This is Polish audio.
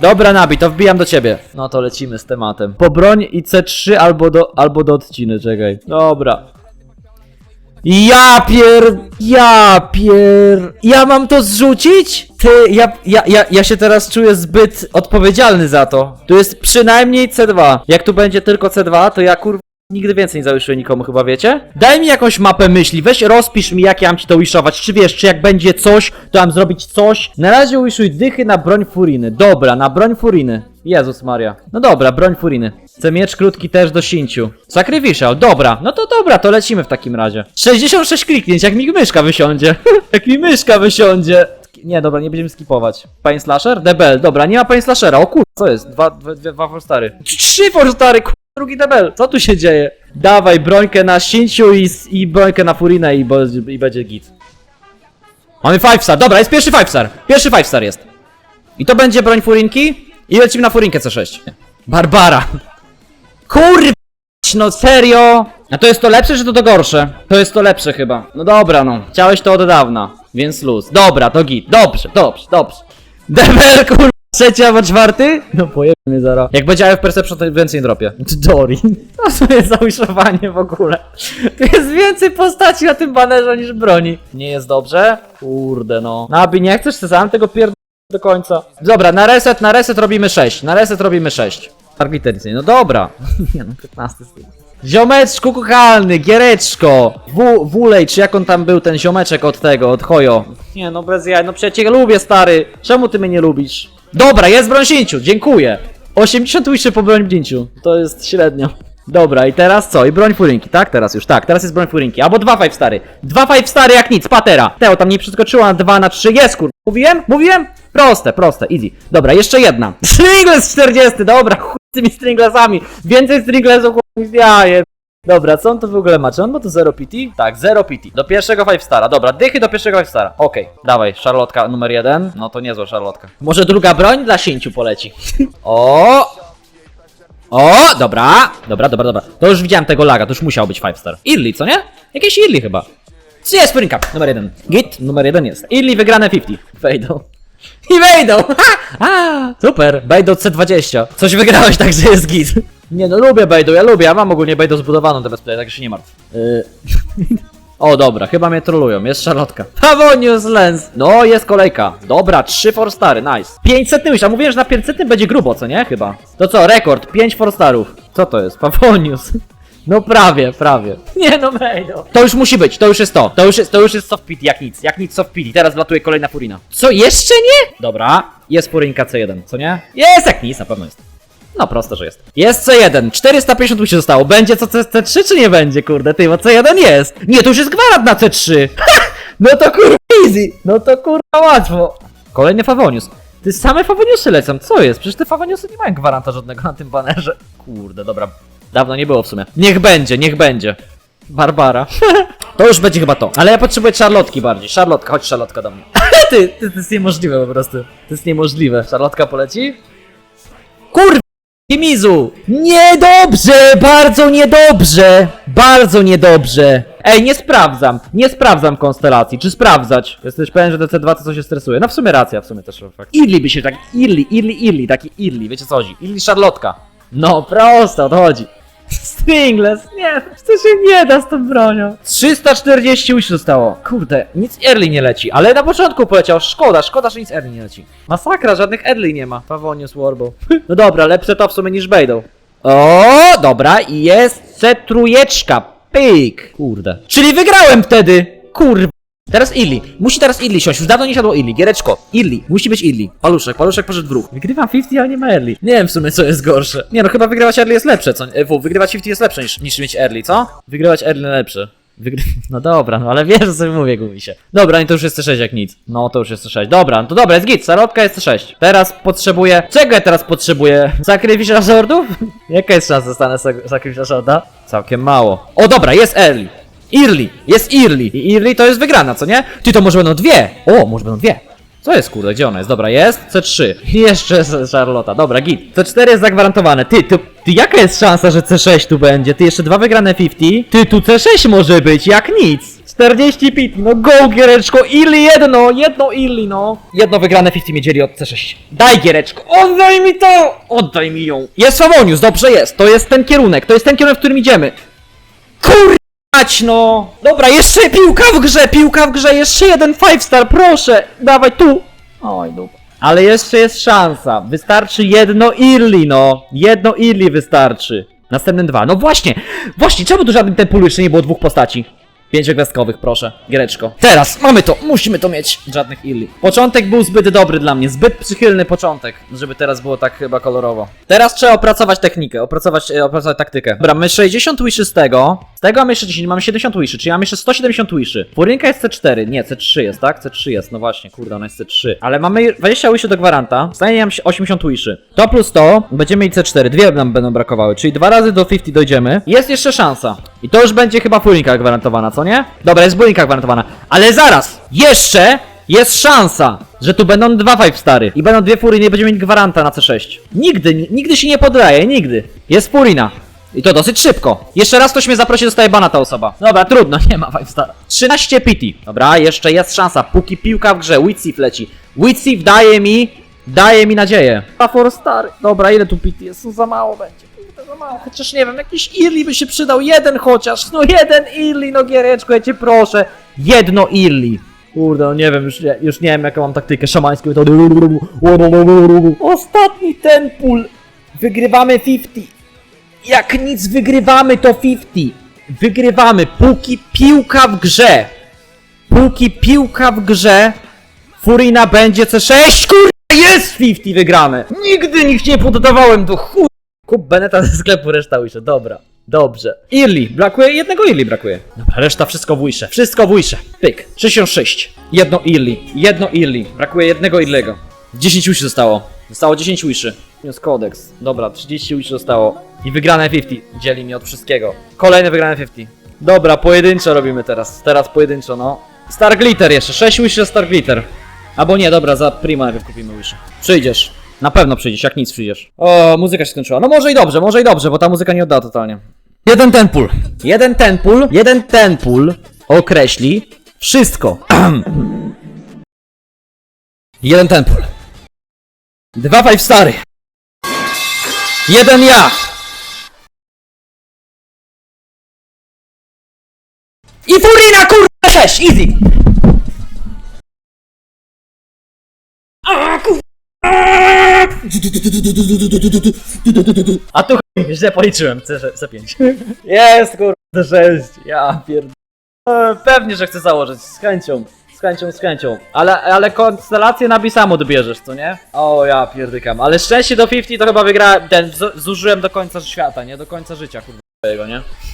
Dobra, Nabi, to wbijam do ciebie. No to lecimy z tematem. Po broń i C3 albo do, albo do odciny, czekaj. Dobra. Ja pier... Ja pier... Ja mam to zrzucić? Ty, ja, ja, ja, ja się teraz czuję zbyt odpowiedzialny za to. Tu jest przynajmniej C2. Jak tu będzie tylko C2, to ja kur... Nigdy więcej nie zawiszuję nikomu, chyba wiecie? Daj mi jakąś mapę myśli, weź rozpisz mi jak ja mam ci to wishować, czy wiesz, czy jak będzie coś, to mam zrobić coś. Na razie wiszuj dychy na broń furiny. Dobra, na broń furiny. Jezus Maria. No dobra, broń furiny. Chcę miecz krótki też do sinciu. Sacrificial, dobra, no to dobra, to lecimy w takim razie. 66 kliknięć, jak mi myszka wysiądzie. jak mi myszka wysiądzie. Nie, dobra, nie będziemy skipować. Panie Slasher? Debel, dobra, nie ma Panie Slashera, o kur... Co jest? Dwa, dwa, dwa, dwa Forstary. Trzy Forstary, kur... Drugi Debel, co tu się dzieje? Dawaj, brońkę na sinciu i, i brońkę na furinę i, i będzie git. Mamy 5 star, dobra, jest pierwszy 5 star. Pierwszy 5 star jest. I to będzie broń furinki i lecimy na furinkę C6. Barbara. Kur... No serio? A to jest to lepsze, czy to to gorsze? To jest to lepsze chyba. No dobra, no. Chciałeś to od dawna, więc luz. Dobra, to git. Dobrze, dobrze, dobrze. Debel, kur... Trzeci albo czwarty? No pojebie mnie zara. Jak będzie w Perception, to więcej nie dropię. Dory. To co jest zawiszowanie w ogóle? Tu jest więcej postaci na tym banerze niż broni. Nie jest dobrze? Kurde no. Nabi, nie chcesz sam tego pierd... do końca? Dobra, na reset, na reset robimy 6. Na reset robimy 6. Arbitracyjnie, no dobra. Nie no, 15 z tym. Ziomeczku kochany, giereczko! W, Wulej, czy jak on tam był, ten ziomeczek od tego, od Hojo? Nie no, bez jaj, no przecież cię lubię, stary. Czemu ty mnie nie lubisz? Dobra, jest broń sięciu, dziękuję. 80 wiszy po broń bdzięciu. To jest średnio. Dobra, i teraz co? I broń furinki, tak? Teraz już, tak, teraz jest broń furinki. Albo 2 5 stary. 2 5 stary jak nic, patera. Teo tam nie przeskoczyła na 2 na 3, jest kur... Mówiłem? Mówiłem? Proste, proste, easy. Dobra, jeszcze jedna. Stringless 40, dobra, chuj z tymi stringlessami. Więcej stringlessów chuj ja je. Dobra, co on to w ogóle ma? Czy on ma tu 0 PT? Tak, 0 PT. Do pierwszego 5 stara. Dobra, dychy do pierwszego 5 stara. Okej, dawaj, szarlotka numer jeden. No to niezła szarlotka. Może druga broń dla sięciu poleci. o! O, dobra, dobra, dobra, dobra. To już widziałem tego laga, to już musiał być 5 star. Illy, co nie? Jakieś Illy chyba. Jest Cup, numer jeden. Git, numer jeden jest. Illy wygrane 50. Wejdą. I wejdą! Ha! A, super! Bejdo C20. Coś wygrałeś, także jest git. Nie no, lubię Bejdo, ja lubię, ja mam ogólnie Bejdo zbudowaną te play, także się nie martw. Yy. O dobra, chyba mnie trolują, jest szarlotka. Pawonius Lens! No, jest kolejka. Dobra, 3 4 stary, nice. 500 myśl, a mówiłem, że na 500 będzie grubo, co nie? Chyba. To co, rekord, 5 4 starów. Co to jest? Pawonius. No prawie, prawie. Nie no, Mejdo. To już musi być, to już jest to. To już jest, to już jest soft pity, jak nic, jak nic soft pity. Teraz latuje kolejna furina. Co, jeszcze nie? Dobra, jest furinka C1, co nie? Jest jak nic, na pewno jest. No proste, że jest. Jest C1, 450 mi się zostało. Będzie co C- C3 czy nie będzie, kurde, ty, bo C1 jest. Nie, to już jest gwarant na C3. no to kurwa easy, no to kurwa łatwo. Kolejny Favonius. Ty same Favoniusy lecą, co jest? Przecież te Favoniusy nie mają gwaranta żadnego na tym banerze. Kurde, dobra. Dawno nie było w sumie. Niech będzie, niech będzie. Barbara. to już będzie chyba to. Ale ja potrzebuję Charlotki bardziej. Charlotka, chodź Charlotka do mnie. ty, ty, to jest niemożliwe po prostu. To jest niemożliwe. Charlotka poleci? Kurwa! Kimizu! Niedobrze! Bardzo niedobrze! Bardzo niedobrze! Ej, nie sprawdzam! Nie sprawdzam konstelacji. Czy sprawdzać? Jesteś pewien, że DC2 to coś się stresuje? No w sumie racja, w sumie też fakt. Irli by się tak... Irli, Irli, Irli, taki Irli, wiecie co chodzi? Irli Charlotka. No, prosto, o to chodzi. Stringless, nie, to się nie da z tą bronią. 340 już zostało. Kurde, nic early nie leci, ale na początku poleciał. Szkoda, szkoda, że nic early nie leci. Masakra, żadnych early nie ma. Pawonius Warbow. No dobra, lepsze to w sumie niż Bejdą. O, dobra, i jest C3. Pyk. Kurde. Czyli wygrałem wtedy. Kurwa. Teraz Illy. Musi teraz Illy siąść. Już dawno nie siadło Illy. Giereczko. Illy. Musi być Illy. Paluszek. Paluszek poszedł w ruch. Wygrywam 50, ale nie ma Early. Nie wiem w sumie co jest gorsze. Nie no, chyba wygrywać Early jest lepsze, co? W, wygrywać 50 jest lepsze niż, niż mieć Early, co? Wygrywać Early lepsze. Wygry... No dobra, no ale wiesz co sobie mówię, gubi się. Dobra, no to już jest C6 jak nic. No to już jest C6. Dobra, no to dobra, jest git. Sarotka jest C6. Teraz potrzebuję... Czego ja teraz potrzebuję? Sacrificial Swordów? Jaka jest szansa, że stanę Sacrificial Sworda? Całkiem mało. O dobra, jest Early. Early, jest Early. I Early to jest wygrana, co nie? Ty to może będą dwie. O, może będą dwie. Co jest kurde, gdzie ona jest? Dobra, jest C3. Jeszcze Charlotta, dobra, git. C4 jest zagwarantowane. Ty, ty, ty jaka jest szansa, że C6 tu będzie? Ty jeszcze dwa wygrane 50. Ty, tu C6 może być, jak nic. 40 pit, no go Giereczko, Illi jedno, jedno Illi no. Jedno wygrane 50 mnie dzieli od C6. Daj Giereczko, oddaj mi to! Oddaj mi ją. Jest Favonius, dobrze jest, to jest ten kierunek, to jest ten kierunek, w którym idziemy. No! Dobra, jeszcze piłka w grze, piłka w grze, jeszcze jeden 5 star, proszę! Dawaj tu! Oj, dupa. Ale jeszcze jest szansa. Wystarczy jedno Irli, no. Jedno Irli wystarczy. Następne dwa. No właśnie! Właśnie, czemu tu żadnym ten pól jeszcze nie było dwóch postaci? Pięciogwiazdkowych, proszę. Giereczko. Teraz, mamy to, musimy to mieć. Żadnych Irli. Początek był zbyt dobry dla mnie, zbyt przychylny początek, żeby teraz było tak chyba kolorowo. Teraz trzeba opracować technikę, opracować, e, opracować taktykę. Dobra, my 60 wiszy z tego, z tego mamy jeszcze 10, mamy 70 wiszy, czyli mamy jeszcze 170 wiszy. Furynka jest C4, nie, C3 jest, tak? C3 jest, no właśnie, kurde, ona jest C3. Ale mamy 20 wiszy do gwaranta, stanie nam się 80 wiszy. To plus to, będziemy mieli C4, dwie nam będą brakowały, czyli dwa razy do 50 dojdziemy. Jest jeszcze szansa. I to już będzie chyba Furinka gwarantowana, co nie? Dobra, jest Furinka gwarantowana. Ale zaraz! Jeszcze jest szansa, że tu będą dwa five stary i będą dwie Furiny i będziemy mieć gwaranta na C6. Nigdy, ni- nigdy się nie poddaje, nigdy. Jest Furina. I to dosyć szybko. Jeszcze raz ktoś mnie zaprosi, dostaje bana ta osoba. Dobra, trudno, nie ma five star. 13 pity. Dobra, jeszcze jest szansa, póki piłka w grze, Witsif leci. Witsif daje mi, daje mi nadzieję. A for star. Dobra, ile tu pity jest? No za mało będzie. Za mało. Chociaż nie wiem, jakiś Irli by się przydał. Jeden chociaż. No jeden Irli, no giereczko, ja cię proszę. Jedno Irli. Kurde, no nie wiem, już nie, już nie wiem jaką mam taktykę szamańską. Ostatni ten pól. Wygrywamy 50. Jak nic wygrywamy to 50. Wygrywamy, póki piłka w grze. Póki piłka w grze. Furina będzie C6. Kurde, jest 50 wygrane. Nigdy nikt nie poddawałem do chuj. Kup Beneta ze sklepu, reszta ujsze. Dobra. Dobrze. Irli. Brakuje jednego Irli brakuje. Dobra, reszta wszystko w. Wszystko w ujsze. Pyk. 66. Jedno Irli. Jedno Irli. Brakuje jednego Irlego. 10 uszy zostało. Zostało 10 uszy. Jest kodeks. Dobra, 30 uszy zostało. I wygrane 50. Dzieli mi od wszystkiego. Kolejne wygrane 50. Dobra, pojedynczo robimy teraz. Teraz pojedynczo, no. Star Glitter jeszcze. 6 uszy Star Glitter. Albo nie, dobra, za Prima najpierw kupimy uszy. Przyjdziesz. Na pewno przyjdziesz, jak nic przyjdziesz. O, muzyka się skończyła. No może i dobrze, może i dobrze, bo ta muzyka nie oddała totalnie. Jeden ten pól. Jeden ten pól. Jeden ten pól określi wszystko. jeden ten pól. Dwa five stary. Jeden ja. I Furina kurwa 6, easy. A tu chuj, źle policzyłem, C, C5. Jest kurwa, C6, ja pierd... E, Pewnie, że chcę założyć, z chęcią. Z chęcią, z chęcią. Ale, ale konstelację na Bisam odbierzesz, co nie? O, ja pierdykam. Ale szczęście do 50 to chyba wygra... Ten, zużyłem do końca świata, nie? Do końca życia, jego, nie?